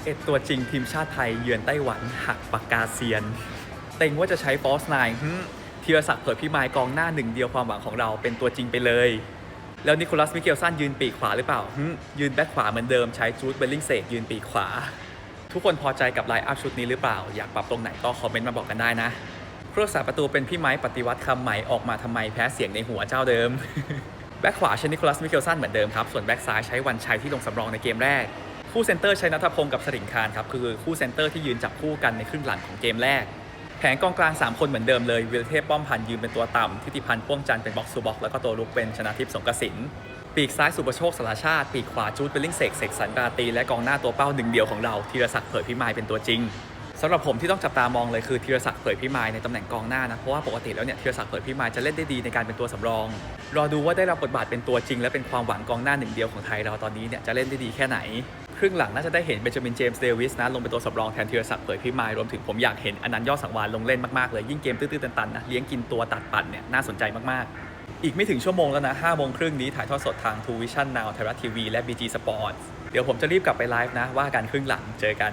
11 ตัวจริงทีมชาติไทยเยือนไต้หวันหักปากกาเซียน เต็งว่าจะใช้ฟอสไนหึธีรศักดิ์เผยพิมายกองหน้าหนึ่งเดียวความหวังของเราเป็นตัวจริงไปเลย แล้วนิโคลัสมิเกลสันยืนปีกขวาหรือเปล่ายืนแบ็คขวาเหมือนเดิมใช้จูดเบลลิงเซกยืนปีกขวา ทุกคนพอใจกับไลน์อัพชุดนี้หรือเปล่า อยากปรับตรงไหนก็คอมเมนต์มาบอกกันได้นะผู้รักษาประตูเป็นพี่ไม้ปฏิวัติคำใหม่ออกมาทำไมแพ้เสียงในหัวเจ้าเดิมแบ็คขวาใช้นิโคลัสมิเกลสันเหมือนเดิมครับส่วนแบ็คซ้ายใช้วันชัยที่ลงสำรองในเกมแรก คู่เซนเตอร์ใช้นัทพงศ์กับสริงคารครับคือคู่เซนเตอร์ที่ยืนจับคู่กันในครึ่งหลังของเกมแรก แผงกองกลาง 3 คนเหมือนเดิมเลยวิลเทพป้อมพันยืนเป็นตัวต่ำทิติพันธ์พ่วงจันเป็นบ็อกซ์ซูบ็อกแล้วก็ตัวลุกเป็นชนะทิพย์สงกสินปีกซ้ายสุประโชคสารชาติ ปีกขวาจูดเป็นลิงเสกเสกสันราตีและกองหน้าตัวเป้าหนึ่งเดียวของเราธีรศักดิ์เผยพิมายเป็นตัวจริง สำหรับผมที่ต้องจับตามองเลยคือธีรศักดิ์เผยพิมายในตำแหน่งกองหน้านะ เพราะว่าปกติแล้วเนี่ยธีรศักดิ์เผยพิมายจะเล่นได้ดีในการเป็นตัวสำรอง รอดูว่าได้รับบทบาทเป็นตัวจริง และเป็นความหวังกองหน้าหนึ่งเดียวของไทยเราตอนนี้เนี่ยจะเล่นได้ดีแค่ไหน ครึ่งหลังน่าจะได้เห็นเบนจามินเจมส์เดวิสนะลงเป็นตัวสำรองแทนธีรศักดิ์เผยพิมายรวมถึงผมอยากเห็นอนันต์ยอดสังวานลงเล่นมากๆเลยยิ่งเกมตื้อๆตันๆนะเลี้ยงกินตัวตัดปั่นเนี่ยน่าสนใจมากๆ อีกไม่ถึงชั่วโมงแล้วนะ5โมงครึ่งนี้ถ่ายทอดสดทาง True Vision Now ไทยรัฐทีวีและ BG Sports เดี๋ยวผมจะรีบกลับไปไลฟ์นะว่ากันครึ่งหลังเจอกัน